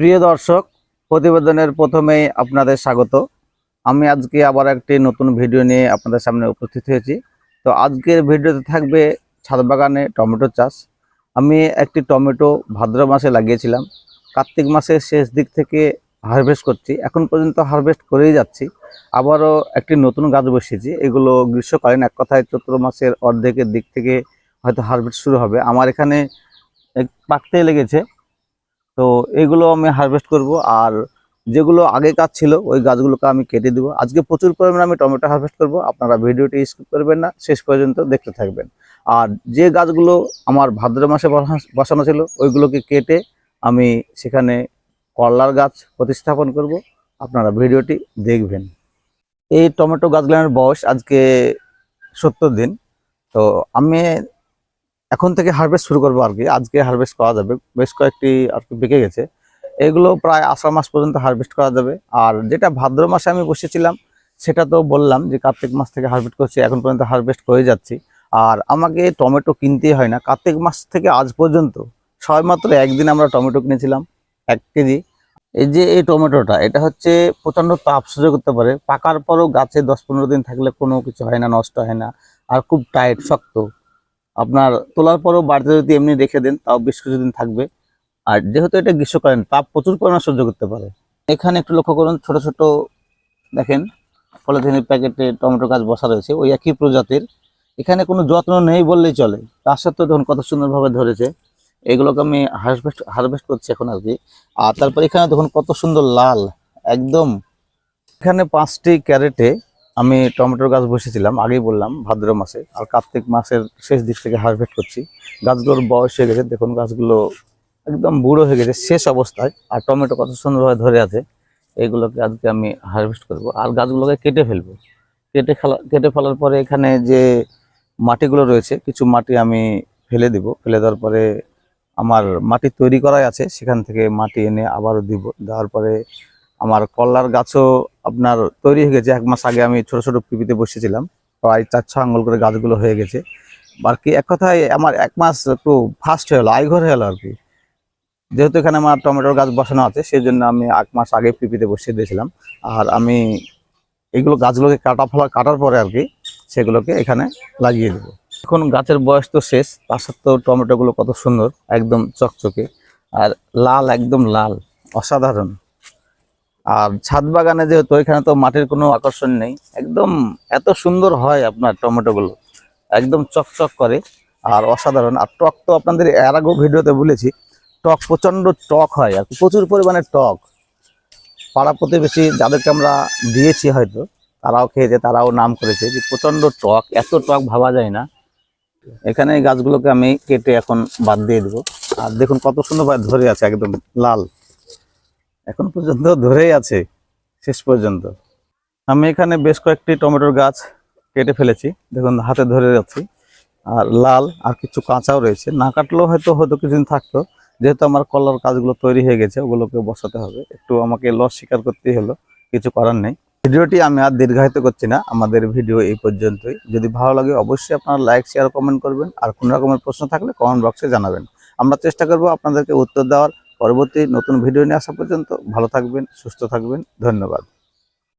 প্রিয় দর্শক, প্রতিবেদনের প্রথমেই আপনাদের স্বাগত। আমি আজকে আবার একটি নতুন ভিডিও নিয়ে আপনাদের সামনে উপস্থিত হয়েছি। তো আজকের ভিডিওতে থাকবে ছাদ বাগানে টমেটো চাষ। আমি একটি টমেটো ভাদ্র মাসে লাগিয়েছিলাম। কার্তিক মাসের শেষ দিক থেকে হারভেস্ট করছি। এখন পর্যন্ত হারভেস্ট করেই যাচ্ছি। আবারও একটি নতুন গাছ বসিয়েছি। এগুলো গ্রীষ্মকালীন, এক কথায় চৈত্র মাসের অর্ধেকের দিক থেকে হয়তো হারভেস্ট শুরু হবে। আমার এখানে পাকতে লেগেছে। তো এগুলো আমি হারভেস্ট করব। আর যেগুলো আগে কাজ ছিল, ওই গাছগুলোকে আমি কেটে দিব। আজকে প্রচুর পরিমাণে আমি টমেটো হারভেস্ট করব। আপনারা ভিডিওটি স্কিপ করবেন না, শেষ পর্যন্ত দেখতে থাকবেন। আর যে গাছগুলো আমার ভাদ্র মাসে বসা- বসানো ছিল, ওইগুলোকে কেটে আমি সেখানে করলার গাছ প্রতিস্থাপন করব। আপনারা ভিডিওটি দেখবেন। এই টমেটো গাছগুলোর বয়স আজকে সত্তর দিন। তো আমি এখন থেকে হারভেস্ট শুরু করব আর কি। আজকে হারভেস্ট করা যাবে। বেশ কয়েকটি আর কি বেঁকে গেছে। এগুলো প্রায় আষাঢ় মাস পর্যন্ত হারভেস্ট করা যাবে। আর যেটা ভাদ্র মাসে আমি বসেছিলাম, সেটা তো বললাম যে কার্তিক মাস থেকে হারভেস্ট করছি, এখন পর্যন্ত হারভেস্ট হয়ে যাচ্ছি। আর আমাকে টমেটো কিনতেই হয় না। কার্তিক মাস থেকে আজ পর্যন্ত সবেমাত্র একদিন আমরা টমেটো কিনেছিলাম, এক কেজি। এই যে এই টমেটোটা, এটা হচ্ছে প্রচণ্ড তাপ সহ্য করতে পারে। পাকার পরও গাছে দশ পনেরো দিন থাকলে কোনো কিছু হয় না, নষ্ট হয় না। আর খুব টাইট শক্ত। আপনার তোলার পরেও বাড়িতে যদি এমনি রেখে দেন, তাও বেশ কিছুদিন থাকবে। আর যেহেতু এটা গ্রীষ্মকালীন, তাপ প্রচুর পরিমাণে সহ্য করতে পারে। এখানে একটু লক্ষ্য করুন, ছোট ছোট দেখেন, পলিথিনের প্যাকেটে টমেটো গাছ বসা রয়েছে, ওই একই প্রজাতির। এখানে কোনো যত্ন নেই বললেই চলে। তার সত্ত্বেও দেখুন কত সুন্দরভাবে ধরেছে। এগুলোকে আমি হারভেস্ট হারভেস্ট করছি এখন আর কি। আর তারপর এখানে দেখুন কত সুন্দর লাল, একদম। এখানে পাঁচটি ক্যারেটে আমি টমেটোর গাছ বসেছিলাম, আগেই বললাম ভাদ্র মাসে, আর কার্তিক মাসের শেষ দিক থেকে হারভেস্ট করছি। গাছগুলোর বয়স হয়ে গেছে, দেখুন গাছগুলো একদম বুড়ো হয়ে গেছে, শেষ অবস্থায়। আর টমেটো কত সুন্দরভাবে ধরে আছে এইগুলোকে আজকে আমি হারভেস্ট করব। আর গাছগুলোকে কেটে ফেলব। কেটে ফেলা কেটে ফেলার পরে এখানে যে মাটিগুলো রয়েছে, কিছু মাটি আমি ফেলে দিব। ফেলে দেওয়ার পরে আমার মাটি তৈরি করাই আছে, সেখান থেকে মাটি এনে আবারও দিব। দেওয়ার পরে আমার গাছও আপনার তৈরি হয়ে গেছে। এক মাস আগে আমি ছোট ছোট পিপিতে বসেছিলাম। প্রায় চার, ছ আঙ্গুল করে গাছগুলো হয়ে গেছে। আর কি এক কথায় আমার এক মাস একটু ফাস্ট হয়ে গেলো আইঘর হয়ে গেলো আর কি। যেহেতু এখানে আমার টমেটোর গাছ বসানো আছে সেই জন্য আমি এক মাস আগে পিপিতে বসিয়ে দিয়েছিলাম। আর আমি এগুলো গাছগুলোকে কাটা ফলা, কাটার পরে আর কি সেগুলোকে এখানে লাগিয়ে দেবো। এখন গাছের বয়স তো শেষ, তার সত্ত্বেও টমেটোগুলো কত সুন্দর, একদম চকচকে। আর লাল, একদম লাল, অসাধারণ। আর ছাদ বাগানে যেহেতু এখানে তো মাটির কোনো আকর্ষণ নেই, একদম এত সুন্দর হয় আপনার টমেটোগুলো, একদম চকচক করে আর অসাধারণ। আর টক তো আপনাদের এর আগেও ভিডিওতে বলেছি, টক প্রচণ্ড টক হয়, আর প্রচুর পরিমাণে টক। পাড়া প্রতিবেশী যাদেরকে আমরা দিয়েছি হয়তো, তারাও খেয়েছে, তারাও নাম করেছে যে প্রচণ্ড টক, এত টক ভাবা যায় না। এখানে গাছগুলোকে আমি কেটে এখন বাদ দিয়ে দেবো। আর দেখুন কত সুন্দরভাবে ধরে আছে, একদম লাল। এখন পর্যন্ত ধরেই আছে, শেষ পর্যন্ত। আমি এখানে বেশ কয়েকটি টমেটোর গাছ কেটে ফেলেছি, দেখুন হাতে ধরে যাচ্ছি। আর লাল, আর কিছু কাঁচাও রয়েছে। না কাটলেও হয়তো হয়তো কিছুদিন থাকতো। যেহেতু আমার কলার কাজগুলো তৈরি হয়ে গেছে, ওগুলোকে বসাতে হবে। একটু আমাকে লস স্বীকার করতেই হলো, কিছু করার নেই। ভিডিওটি আমি আর দীর্ঘায়িত করছি না, আমাদের ভিডিও এই পর্যন্তই। যদি ভালো লাগে, অবশ্যই আপনারা লাইক শেয়ার কমেন্ট করবেন। আর কোনো রকমের প্রশ্ন থাকলে কমেন্ট বক্সে জানাবেন। আমরা চেষ্টা করব আপনাদেরকে উত্তর দেওয়ার। পরবর্তী নতুন ভিডিও নিয়ে আসা পর্যন্ত ভালো থাকবেন সুস্থ থাকবেন ধন্যবাদ।